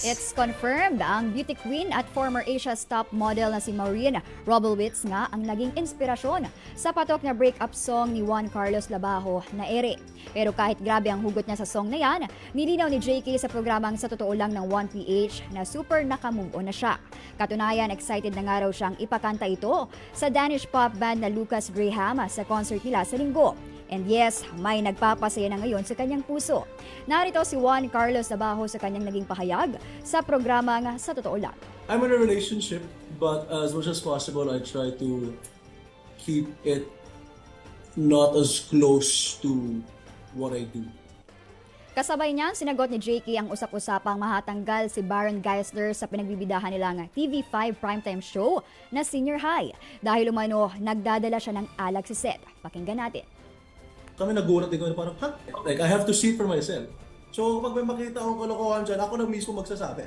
It's confirmed ang beauty queen at former Asia's top model na si Maureen Robelwitz nga ang naging inspirasyon sa patok na breakup song ni Juan Carlos Labajo na Ere. Pero kahit grabe ang hugot niya sa song na yan, nilinaw ni JK sa programang Sa Totoo Lang ng 1PH na super nakamove on na siya. Katunayan, excited na nga raw siyang ipakanta ito sa Danish pop band na Lucas Graham sa concert nila sa linggo. And yes, may nagpapasaya na ngayon sa kanyang puso. Narito si Juan Carlos Nabajo sa kanyang naging pahayag sa programang Sa Totoo Lang. I'm in a relationship, but as much as possible, I try to keep it not as close to what I do. Kasabay niyan, sinagot ni JK ang usap-usapang mahatanggal si Baron Geisler sa pinagbibidahan nilang TV5 primetime show na Senior High. Dahil umano, nagdadala siya ng alag si Seth. Pakinggan natin. Kami nagulat din kami parang, ha? Like, I have to see it for myself. So, pag may makita akong kalokohan dyan, ako na mismo magsasabi.